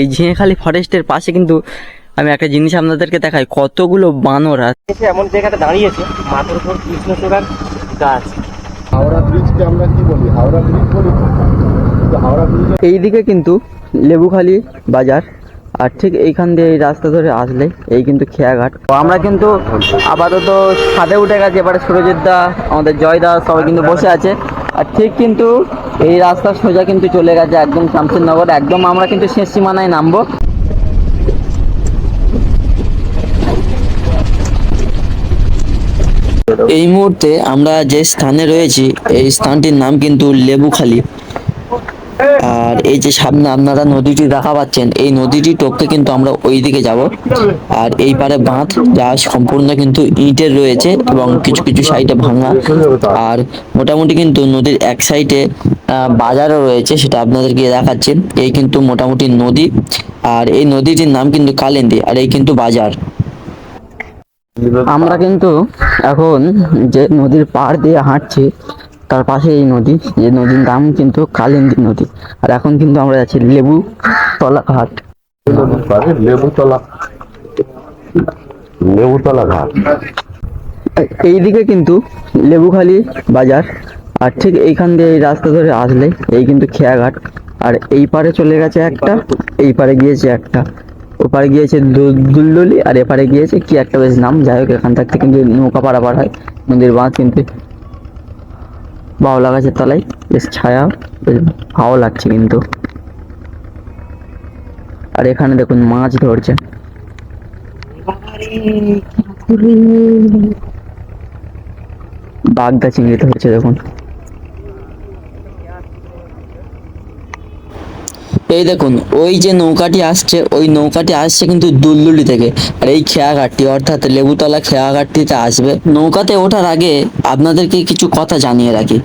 এই ঝিঙেখালি ফরেস্টের পাশে কিন্তু আমি একটা জিনিস আপনাদেরকে দেখাই কতগুলো বানর আছে। এমন জায়গাটা দাঁড়িয়েছে মাথার উপর কৃষ্ণচূড়ার গাছ। হাওড়া ব্রিজকে আমরা কি বলি? হাওড়া ব্রিজ বলি হাওড়া ব্রিজ এইদিকে কিন্তু লেবুখালি বাজার আর ঠিক এইখান দিয়ে এই রাস্তা ধরে আসলে এই কিন্তু খেয়াঘাট। তো আমরা কিন্তু আপাতত ছাদে উঠে গেছি এবারে সুরজিৎ দা আমাদের জয় দা সবাই কিন্তু বসে আছে। আর ঠিক কিন্তু এই রাস্তা সোজা কিন্তু চলে গেছে একদম শামসিনগর একদম আমরা কিন্তু শেষ সীমানায় নামবো। এই মুহূর্তে আমরা যে স্থানে রয়েছি, এই স্থানটির নাম কিন্তু লেবুখালি। এই যে সামনে আপনারা নদীটি দেখা পাচ্ছেন, এই নদীটি টপকে কিন্তু আমরা ওই দিকে যাব। আর এই পারে বাঁধ, যা সম্পূর্ণ কিন্তু ইটের রয়েছে এবং কিছু কিছু সাইডে ভাঙা। আর মোটামুটি কিন্তু নদীর এক সাইডে বাজারও রয়েছে, সেটা আপনাদেরকে দেখাচ্ছি। এই কিন্তু মোটামুটি নদী, আর এই নদীটির নাম কিন্তু কালিন্দী, আর এই কিন্তু বাজার। আমরা কিন্তু এখন যে নদীর পাড় দিয়ে হাঁটছি তার পাশে এই নদী যে নদীর নাম কিন্তু কালিন্দী নদী। আর এখন কিন্তু আমরা যাচ্ছি লেবু তলা ঘাট। লেবুতলা লেবুতলা ঘাট। এইদিকে কিন্তু লেবুখালি বাজার আর ঠিক এইখান দিয়ে এই রাস্তা ধরে আসলে এই কিন্তু খেয়াঘাট আর এই পারে চলে গেছে একটা এই পারে গিয়েছে একটা। ওপারে গিয়েছে দুলদুলি আর এপারে গিয়েছে কি একটা বেশ নাম। যাই হোক এখান থাকতে কিন্তু নৌকা পারাপার হয় নদীর বাঁধ কিন্তু বাউলা গাছের তলায়। বেশ ছায়া, বেশ ভালো লাগছে কিন্তু। আর এখানে দেখুন মাছ ধরছে। বাগদা চিংড়ি ধরছে দেখুন। এই দেখুন, ওই যে নৌকাটি আসছে, ওই নৌকাটি আসছে কিন্তু দুলদুলি থেকে। আর এই খেয়াঘাটটি অর্থাৎ লেবুতলা খেয়াঘাটটিতে আসবে। নৌকাতে ওঠার আগে আপনাদেরকে কিছু কথা জানিয়ে রাখি।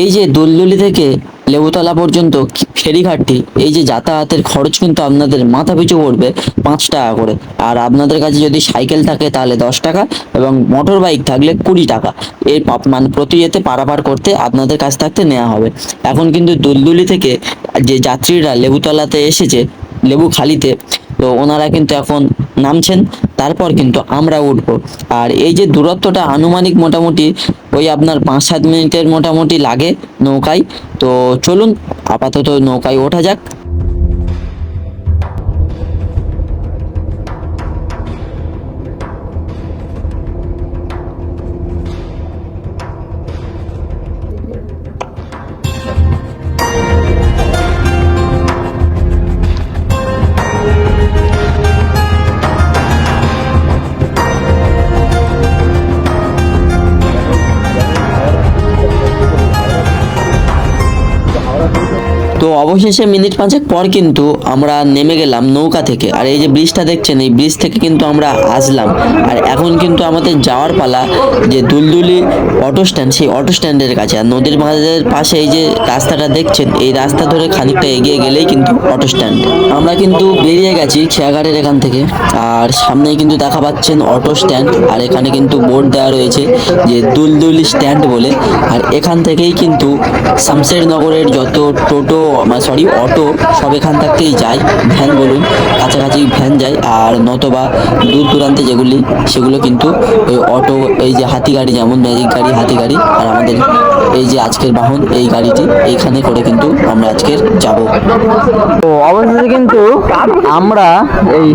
এই যে দুলদুলি থেকে লেবুতলা পর্যন্ত ফেরিঘাটটি এই যে যাতায়াতের খরচ কিন্তু আপনাদের মাথা পিছু পড়বে পাঁচ টাকা করে। আর আপনাদের কাছে যদি সাইকেল থাকে তাহলে দশ টাকা এবং মোটর বাইক থাকলে কুড়ি টাকা। এর মানে প্রতি যেতে পারাপার করতে আপনাদের কাছ থাকতে নেওয়া হবে। এখন কিন্তু দুলদুলি থেকে যে যাত্রীরা লেবুতলাতে এসেছে, লেবু খালিতে, তো ওনারা কিন্তু এখন নামছেন, তারপর কিন্তু আমরা উঠব। আর এই যে দূরত্বটা আনুমানিক মোটামুটি ওই আপনার পাঁচ সাত মিনিটের মোটামুটি লাগে নৌকায়। তো চলুন আপাতত নৌকায় ওঠা যাক। তো অবশেষে মিনিট পাঁচেক পর কিন্তু আমরা নেমে গেলাম নৌকা থেকে। আর এই যে ব্রিজটা দেখছেন, এই ব্রিজ থেকে কিন্তু আমরা আসলাম। আর এখন কিন্তু আমাদের যাওয়ার পালা যে দুলদুলি অটো স্ট্যান্ড সেই অটো স্ট্যান্ডের কাছে। আর নদীর মাঝের পাশে এই যে রাস্তাটা দেখছেন, এই রাস্তা ধরে খানিকটা এগিয়ে গেলেই কিন্তু অটো স্ট্যান্ড আমরা কিন্তু বেরিয়ে গেছি খেয়াঘাটের এখান থেকে। আর সামনেই কিন্তু দেখা পাচ্ছেন অটো স্ট্যান্ড আর এখানে কিন্তু বোর্ড দেওয়া রয়েছে যে দুলদুলি স্ট্যান্ড বলে। আর এখান থেকেই কিন্তু শামশেরনগরের যত টোটো সরি অটো সব এখান থাকতেই যায় ভ্যান বলুন, কাছাকাছি ভ্যান যায়, আর নতবা দূর দূরান্তে যেগুলি, সেগুলো কিন্তু ওই অটো এই যে হাতি গাড়ি যেমন ম্যাজিক গাড়ি হাতি গাড়ি আর আমাদের এই যে আজকের বাহন, এই গাড়িটি এইখানে করে কিন্তু আমরা আজকের যাব। তো অবশেষে কিন্তু আমরা এই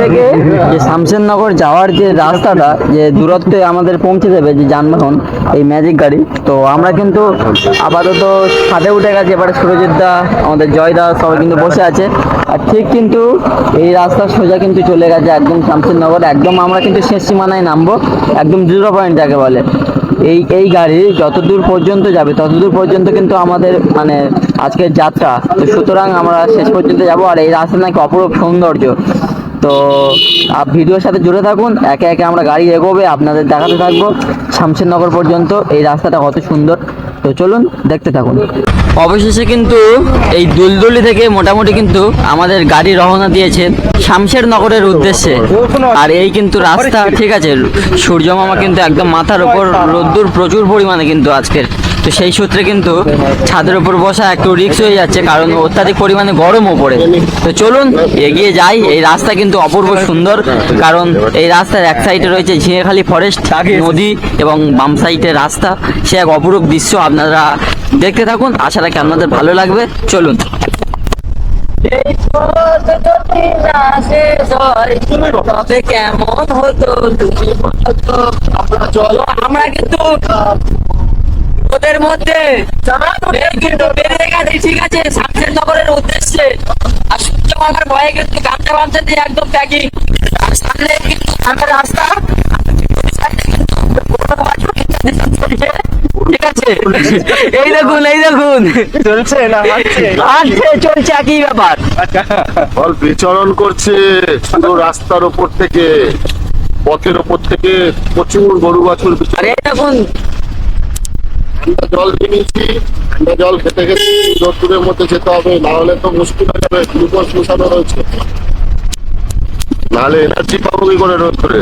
থেকে যে শামশেরনগর যাওয়ার যে রাস্তাটা, যে দূরত্বে আমাদের পৌঁছে দেবে যে যানবাহন, এই ম্যাজিক গাড়ি, তো আমরা কিন্তু আপাতত ছাদে উঠে গেছি, এবারে সুরজিৎ দা আমাদের জয় দা সবাই কিন্তু বসে আছে। আর ঠিক কিন্তু এই রাস্তা সোজা কিন্তু চলে গেছে একদম শামশেরনগর একদম আমরা কিন্তু শেষ সীমানায় নামবো, একদম জিরো পয়েন্ট যাকে বলে। এই এই গাড়ি যতদূর পর্যন্ত যাবে, ততদূর পর্যন্ত কিন্তু আমাদের মানে আজকের যাত্রা। তো সুতরাং আমরা শেষ পর্যন্ত যাব, আর এই রাস্তা নাকি অপরূপ সৌন্দর্য। তো ভিডিওর সাথে জুড়ে থাকুন, একে একে আমরা গাড়ি এগোবে, আপনাদের দেখাতে থাকব। শামশেরনগর পর্যন্ত এই রাস্তাটা কত সুন্দর। তো চলুন, দেখতে থাকুন। অবশেষে কিন্তু এই দুলদুলি থেকে মোটামুটি কিন্তু আমাদের গাড়ি রওনা দিয়েছে শামশের নগরের উদ্দেশ্যে। আর এই কিন্তু রাস্তা, ঠিক আছে সূর্য মামা কিন্তু একদম মাথার উপর রোদ্দুর প্রচুর পরিমাণে কিন্তু আজকের। তো সেই সূত্রে কিন্তু ছাদের উপর বসা একটু রিক্স হয়ে যাচ্ছে, কারণ অত্যাধিক পরিমাণে গরম ওপরে তো চলুন, এগিয়ে যাই। এই রাস্তা কিন্তু অপূর্ব সুন্দর, কারণ এই রাস্তার এক সাইডে রয়েছে ঝিঙেখালি ফরেস্ট নদী এবং বাম সাইডে রাস্তা। সে এক অপরূপ দৃশ্য আপনারা দেখতে থাকুন। আশা রাখি আপনাদের ভালো লাগবে। চলুন। কেমন হতো চলো আমরা কিন্তু ওদের মধ্যে এই কিন্তু বেরিয়ে গেছে ঠিক আছে? শামসের নগরের উদ্দেশ্যে। আর সূর্য মামার ভয়ে কিন্তু গামছা বামছা দিয়ে একদম প্যাকিং আর সামনে কিন্তু সামনের রাস্তা। ঠিক আছে? এই দেখুন এই দেখুন। চলছে না চলছে একই ব্যাপার। ফল বিচরণ করছে শুধু রাস্তার ওপর থেকে পথের উপর থেকে প্রচুর গরু বাছুর আর দেখুন ঠান্ডা জল কিনেছি ঠান্ডা জল খেতে খেতে রোদ্দুরের মধ্যে যেতে হবে না হলে তো মুশকিল হয়ে যাবে গ্লুকোজ মিশানো রয়েছে। নাহলে এনার্জি পাবো কি করে রোদ করে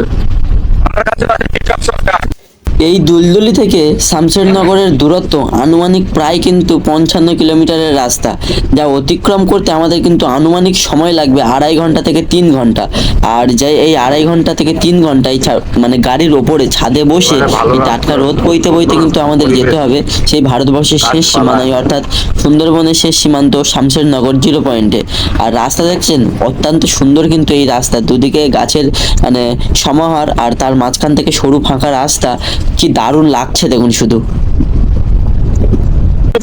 আমার কাছে রোদ্দুরে এই দুলদুলি থেকে শামশেরনগরের দূরত্ব আনুমানিক প্রায় কিন্তু পঞ্চান্ন কিলোমিটারের রাস্তা যা অতিক্রম করতে আমাদের কিন্তু আনুমানিক সময় লাগবে আড়াই ঘণ্টা থেকে তিন ঘণ্টা। আর যাই এই আড়াই ঘণ্টা থেকে তিন ঘণ্টা এই ছা- মানে গাড়ির ওপরে ছাদে বসে মানে এই টাটকা রোদ বইতে বইতে কিন্তু আমাদের যেতে হবে। সেই ভারতবর্ষের শেষ। সীমানায় অর্থাৎ সুন্দরবনের শেষ সীমান্ত শামশেরনগর জিরো পয়েন্টে আর রাস্তা দেখছেন অত্যন্ত সুন্দর কিন্তু এই রাস্তা। দুদিকে গাছের মানে সমাহার আর তার মাঝখান থেকে সরু ফাঁকা রাস্তা কি দারুণ লাগছে দেখুন শুধু।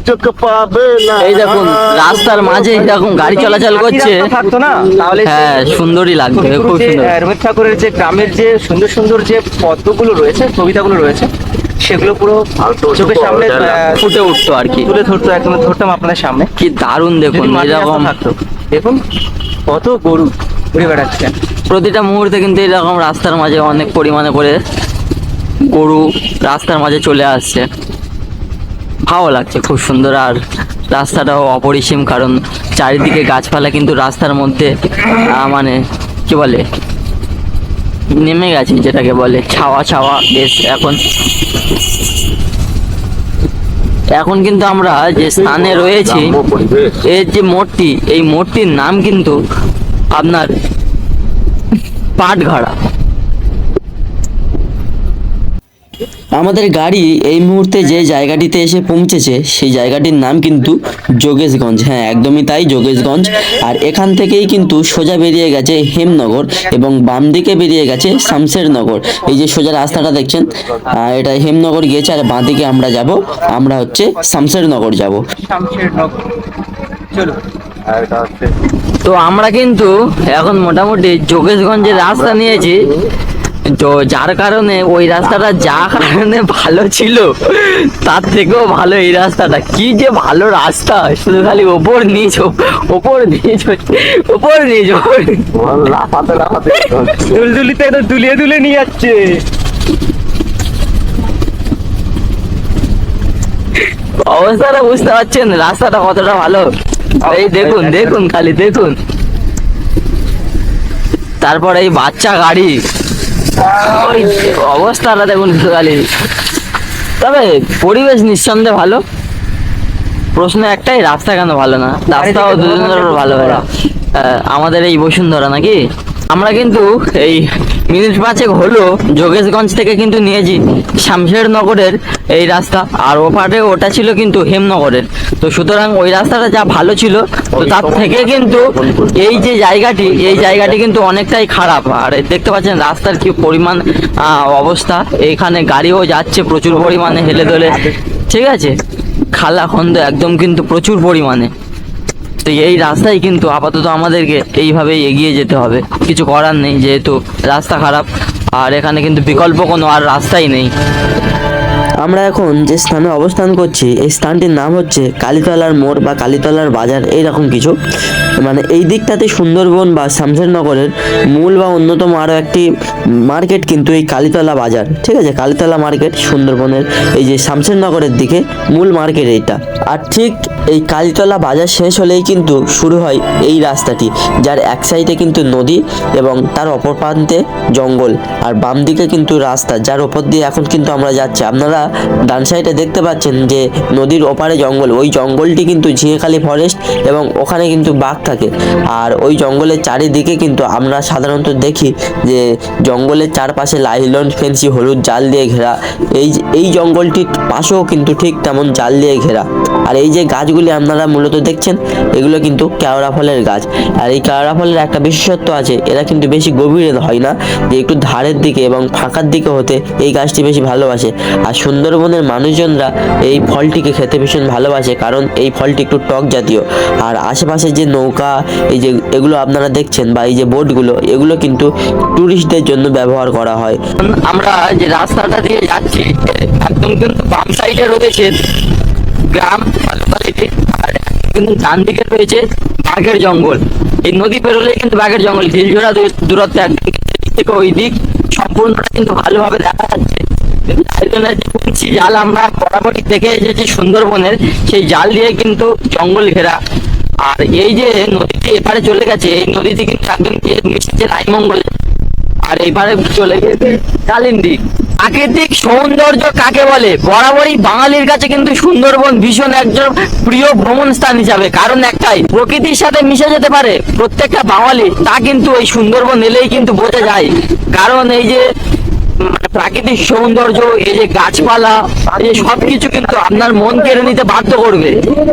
চোখে পাবে না এই দেখুন রাস্তার মাঝে এরকম গাড়ি চলাচল করছে। থাকতো না তাহলে হ্যাঁ সুন্দরই লাগবে খুব সুন্দর। রবীন্দ্রনাথ ঠাকুরের যে গ্রামের যে সুন্দর সুন্দর যে পদ্মগুলো রয়েছে কবিতাগুলো রয়েছে সেগুলো পুরো চোখের সামনে ফুটে উঠতো আর কি। তুলে ধরতো একদম ধরতাম আপনার সামনে। কি দারুণ দেখুন এরকম থাকতো। দেখুন কত গরু ঘুরে বেড়াচ্ছে। প্রতিটা মুহূর্তে কিন্তু এরকম রাস্তার মাঝে অনেক পরিমাণে করে গরু রাস্তার মাঝে চলে আসছে। ভালো লাগছে, খুব সুন্দর। আর রাস্তাটাও অপরিসীম, কারণ চারিদিকে গাছপালা কিন্তু রাস্তার মধ্যে মানে কি বলে, নেমে গেছে যেটাকে বলে ছাওয়া ছাওয়া বেশ এখন। এখন কিন্তু আমরা যে স্থানে রয়েছি, এর যে মোড়টি এই মোড়টির নাম কিন্তু আপনার পাটঘাড়া। আমাদের গাড়ি এই মুহূর্তে যে জায়গাটিতে এসে পৌঁছেছে সেই জায়গাটির নাম কিন্তু যোগেশগঞ্জ। হ্যাঁ একদমই তাই যোগেশগঞ্জ। আর এখান থেকেই কিন্তু সোজা বেরিয়ে গেছে হেমনগর এবং বাম দিকে বেরিয়ে গেছে শামশেরনগর। এই যে সোজা রাস্তাটা দেখছেন আহ, এটা হেমনগর গিয়েছে আর বাঁ দিকে আমরা যাব আমরা হচ্ছে শামশেরনগর যাব। চলো। তো আমরা কিন্তু এখন মোটামুটি যোগেশগঞ্জের রাস্তা নিয়েছি। তো যার কারণে ওই রাস্তাটা যা কারণে ভালো ছিল তার থেকেও ভালো এই রাস্তাটা। কি যে ভালো রাস্তা শুধু খালি ওপর নিচ ওপ- ওপর নিচ ওপর নিচ। ওপর লাফাতে লাফাতে দুলদুলিতে তো দুলিয়ে দুলে নিয়ে যাচ্ছে। অবস্থাটা বুঝতে পারছেন রাস্তাটা কতটা ভালো। এই দেখুন দেখুন খালি দেখুন। তারপর এই বাচ্চা গাড়ি অবস্থাটা দেখুন শুধু তবে পরিবেশ নিঃসন্দেহে ভালো। প্রশ্ন একটাই রাস্তা কেন ভালো না? রাস্তাও দুজন ভালো হয়। আহ, আমাদের এই বসুন্ধরা নাকি? আমরা কিন্তু এই মিনিট পাঁচেক হলো যোগেশগঞ্জ থেকে কিন্তু নিয়েছি শামশেরনগরের এই রাস্তা। আর ওপারে ওটা ছিল কিন্তু হেমনগরের। তো সুতরাং ওই রাস্তাটা যা ভালো ছিল, তো তার থেকে কিন্তু এই যে জায়গাটি, এই জায়গাটি কিন্তু অনেকটাই খারাপ। আর দেখতে পাচ্ছেন রাস্তার কি পরিমাণ অবস্থা। এইখানে গাড়িও যাচ্ছে প্রচুর পরিমাণে হেলে দোলে। ঠিক আছে? খালা খন্দ একদম কিন্তু প্রচুর পরিমাণে। তো এই রাস্তায় কিন্তু আপাতত আমাদেরকে এইভাবেই এগিয়ে যেতে হবে। কিছু করার নেই যেহেতু রাস্তা খারাপ, আর এখানে কিন্তু বিকল্প কোনো আর রাস্তাই নেই। আমরা এখন যে স্থানে অবস্থান করছি, এই স্থানটির নাম হচ্ছে কালীতলার মোড় বা কালীতলার বাজার, এইরকম কিছু। মানে এই দিকটাতে সুন্দরবন বা শামশেরনগরের মূল বা অন্যতম আরও একটি মার্কেট কিন্তু এই কালীতলা বাজার। ঠিক আছে? কালীতলা মার্কেট, সুন্দরবনের এই যে শামশেরনগরের দিকে মূল মার্কেট এইটা। আর ঠিক এই কালীতলা বাজার শেষ হলেই কিন্তু শুরু হয় এই রাস্তাটি, যার এক সাইডে কিন্তু নদী এবং তার অপর প্রান্তে জঙ্গল। আর বাম দিকে কিন্তু রাস্তা, যার ওপর দিয়ে এখন কিন্তু আমরা যাচ্ছি। আপনারা ডান সাইডে দেখতে পাচ্ছেন যে নদীর ওপারে জঙ্গল। ওই জঙ্গলটি কিন্তু ঝিঙেখালি ফরেস্ট এবং ওখানে কিন্তু বাঘ থাকে। আর ওই জঙ্গলের চারিদিকে কিন্তু আমরা সাধারণত দেখি যে জঙ্গলের চারপাশে লাইলন, ফেন্সি, হলুদ জাল দিয়ে ঘেরা। এই এই জঙ্গলটির পাশেও কিন্তু ঠিক তেমন জাল দিয়ে ঘেরা। আর এই যে গাছগুলি আপনারা মূলত দেখছেন, এগুলো কিন্তু কেওড়া ফলের গাছ। আর এই কেওড়া ফলের একটা বিশেষত্ব আছে, এরা কিন্তু বেশি গভীরে হয় না, যে একটু ধারের দিকে এবং ফাঁকার দিকে হতে এই গাছটি বেশি ভালোবাসে। আর সুন্দরবনের মানুষজনরা এই ফলটিকে খেতে ভীষণ ভালোবাসে, কারণ এই ফলটি একটু টক জাতীয়। আর আশেপাশে যে নৌকা, এই যে এগুলো আপনারা দেখছেন বা এই যে বোটগুলো, এগুলো কিন্তু ট্যুরিস্টদের জন্য ব্যবহার করা হয়। আমরা যে রাস্তাটা দিয়ে যাচ্ছি, একদম কিন্তু বাম সাইডে রয়েছে গ্রাম আর কিন্তু ডান দিকে রয়েছে বাঘের জঙ্গল। এই নদী পেরোলে কিন্তু বাঘের জঙ্গল ঢিলঝোড়া দূর- দূরত্ব একদম ওই দিক, সম্পূর্ণটা কিন্তু ভালোভাবে দেখা যাচ্ছে। জাল আমরা বরাবরই দেখে এসেছি সুন্দরবনের সেই জাল দিয়ে কিন্তু জঙ্গল ঘেরা আর এই যে নদীটি এপারে চলে গেছে এই নদীটি কিন্তু একদম মিশছে রায়মঙ্গল আর এবারে চলে গেছে কালিন্দি প্রাকৃতিক সৌন্দর্য কাকে বলে বরাবরই বাঙালির কাছে কিন্তু সুন্দরবন ভীষণ একজন প্রিয় ভ্রমণ স্থান হিসাবে কারণ একটাই প্রকৃতির সাথে মিশে যেতে পারে প্রত্যেকটা বাঙালি তা কিন্তু এই সুন্দরবন এলেই কিন্তু বোঝা যায় কারণ এই যে প্রাকৃতিক সৌন্দর্য, এই যে গাছপালা, এই সবকিছু কিন্তু আপনার মন কেড়ে নিতে বাধ্য করবে।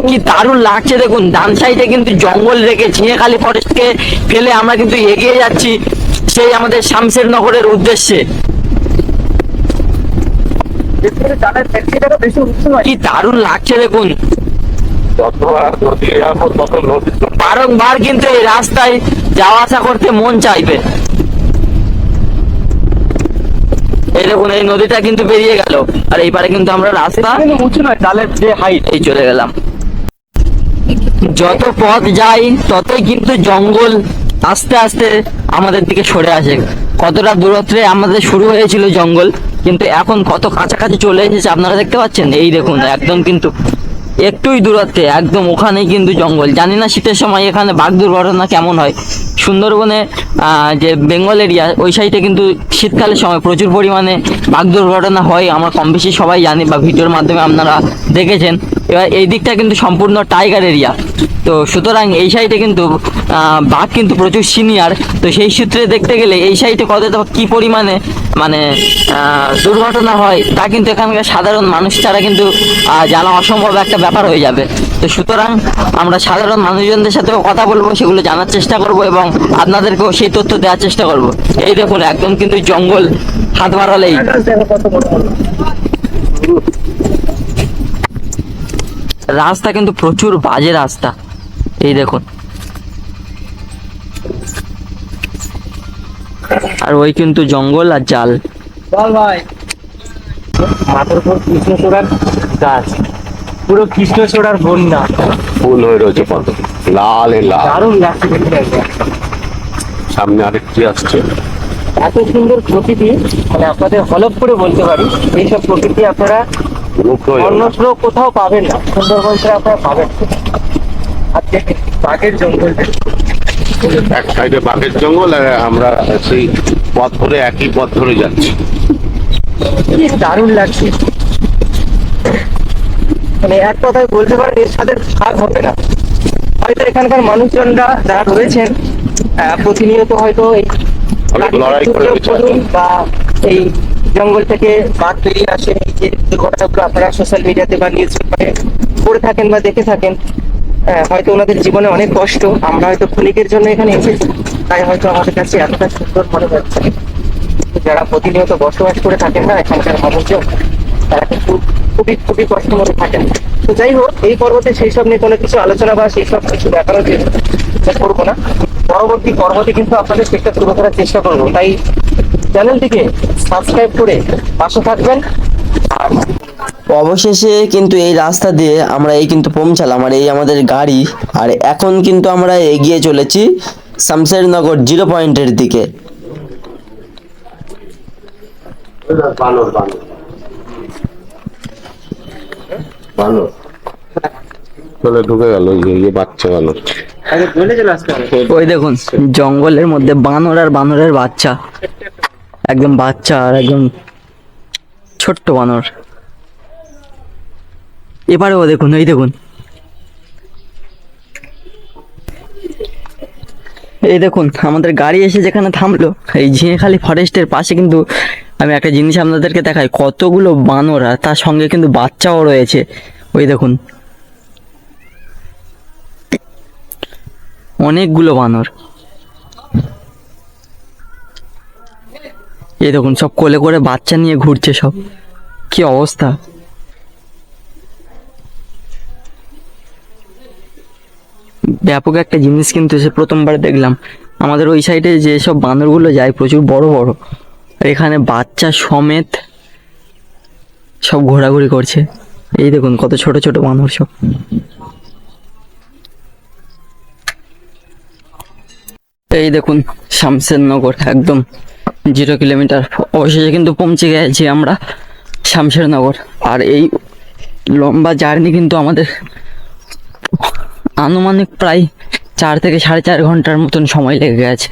কি দারুণ লাগছে দেখুন, ডান সাইডে কিন্তু জঙ্গল রেখে ঝিঙেখালি ফরেস্টকে ফেলে আমরা কিন্তু এগিয়ে যাচ্ছি, সেই আমাদের শামশের নগরের উদ্দেশ্যে। কি দারুণ লাগছে দেখুন। বারংবার কিন্তু এই রাস্তায় যাওয়া আসা করতে মন চাইবে। এই দেখুন, এই নদীটা কিন্তু বেরিয়ে গেল। আর এই পারে কিন্তু আমরা রাস্তা। উঁচু নয় ডালের যে হাইট এই চলে গেলাম। যত পথ যাই, ততই কিন্তু জঙ্গল আস্তে আস্তে আমাদের দিকে সরে আসে। কতটা দূরত্বে আমাদের শুরু হয়েছিল জঙ্গল, কিন্তু এখন কত কাছাকাছি চলে এসেছে আপনারা দেখতে পাচ্ছেন? এই দেখুন, একদম কিন্তু একটুই দূরত্বে, একদম ওখানেই কিন্তু জঙ্গল। জানি না শীতের সময় এখানে বাঘ দুর্ঘটনা কেমন হয়। সুন্দরবনে যে বেঙ্গল এরিয়া, ওই সাইডে কিন্তু শীতকালের সময় প্রচুর পরিমাণে বাঘ দুর্ঘটনা হয়। আমরা কম বেশি সবাই জানি বা ভিডিওর মাধ্যমে আপনারা দেখেছেন। এবার এই দিকটা কিন্তু সম্পূর্ণ টাইগার এরিয়া তো সুতরাং এই সাইডে কিন্তু বাঘ কিন্তু প্রচুর সিনিয়র তো সেই সূত্রে দেখতে গেলে এই সাইডে কতটা কি পরিমাণে মানে দুর্ঘটনা হয়, তা কিন্তু এখানকার সাধারণ মানুষ ছাড়া কিন্তু জানা অসম্ভব একটা ব্যাপার হয়ে যাবে। তো সুতরাং আমরা সাধারণ মানুষজনদের সাথেও কথা বলব, সেগুলো জানার চেষ্টা করব এবং আপনাদেরকেও সেই তথ্য দেওয়ার চেষ্টা করব। এই দেখুন, একদম কিন্তু জঙ্গল হাত বাড়ালেই। রাস্তা কিন্তু প্রচুর বাজে রাস্তা। এই দেখুন। আর ওই কিন্তু জঙ্গল আর জাল। মাথার উপর কৃষ্ণচূড়ার গাছ। পুরো কৃষ্ণচূড়ার বন্যা। ফুল হয়ে রয়েছে কত লাল লাল। দারুণ লাগছে সামনে আরেকটি আসছে। এত সুন্দর প্রকৃতি মানে আপনাদের হলপ করে বলতে পারি এইসব প্রকৃতি আপনারা যাবে। অন্যত্র কোথাও পাবেন না। সুন্দরবন ছাড়া আপনারা পাবেন। বাঘের জঙ্গল এক সাইডে বাঘের জঙ্গল আর আমরা সেই পথ ধরে একই পথ ধরে যাচ্ছি। কি দারুণ লাগছে। মানে এক কথায় বলতে পারেন এর সাথে ভাগ হবে না। হয়তো এখানকার মানুষজনরা যারা রয়েছেন প্রতিনিয়ত হয়তো এই বা এই জঙ্গল থেকে বাঘ বেরিয়ে আসে, এই যে দুর্ঘটনাগুলো আপনারা সোশ্যাল মিডিয়াতে বা নিউজ পেপারে পড়ে থাকেন বা দেখে থাকেন হয়তো ওনাদের জীবনে অনেক কষ্ট। আমরা হয়তো ক্ষণিকের জন্য এখানে এসেছি, তাই হয়তো আমাদের কাছে এতটা সুন্দর মনে হচ্ছে। যারা প্রতিনিয়ত বসবাস করে থাকেন না, এখানকার মানুষজন, তারা কিন্তু খুবই খুবই কষ্ট মধ্যে থাকেন। তো যাই হোক, এই পর্বতে সেই সব নিয়ে কোনো কিছু আলোচনা বা সেই সব কিছু দেখানোর চেষ্টা করব না। পরবর্তী পর্বতে কিন্তু আপনাদের চেষ্টা তুলে করার চেষ্টা করব। তাই চ্যানেলটিকে সাবস্ক্রাইব করে পাশে থাকবেন। আর অবশেষে কিন্তু এই রাস্তা দিয়ে আমরা এই কিন্তু পৌঁছালাম আর এই আমাদের গাড়ি। আর এখন কিন্তু আমরা এগিয়ে চলেছি শামশেরনগর জিরো পয়েন্টের দিকে। চলে ঢুকে গেল বাচ্চা গেল ওই দেখুন জঙ্গলের মধ্যে বানর আর বানরের বাচ্চা। একদম বাচ্চা আর একদম ছোট্ট বানর। এবারেও দেখুন, এই দেখুন। এই দেখুন, আমাদের গাড়ি এসে যেখানে থামলো, এই ঝিঙেখালি ফরেস্টের পাশে কিন্তু আমি একটা জিনিস আপনাদেরকে দেখাই, কতগুলো বানর আর তার সঙ্গে কিন্তু বাচ্চাও রয়েছে। ওই দেখুন। অনেকগুলো বানর। এই দেখুন, সব কোলে করে বাচ্চা নিয়ে ঘুরছে সব। কি অবস্থা? ব্যাপক একটা জিনিস কিন্তু সে প্রথমবার দেখলাম। আমাদের ওই সাইডে যে সব বানরগুলো যায়, প্রচুর বড় বড়। আর এখানে বাচ্চা সমেত সব ঘোরাঘুরি করছে। এই দেখুন, কত ছোট ছোট বানর সব। এই দেখুন শামশেরনগর একদম। Zero kilometre. অবশেষে কিন্তু পৌঁছে গেছি আমরা শামশেরনগর। আর এই লম্বা জার্নি কিন্তু আমাদের আনুমানিক প্রায় চার থেকে সাড়ে চার ঘণ্টার মতন সময় লেগে গেছে।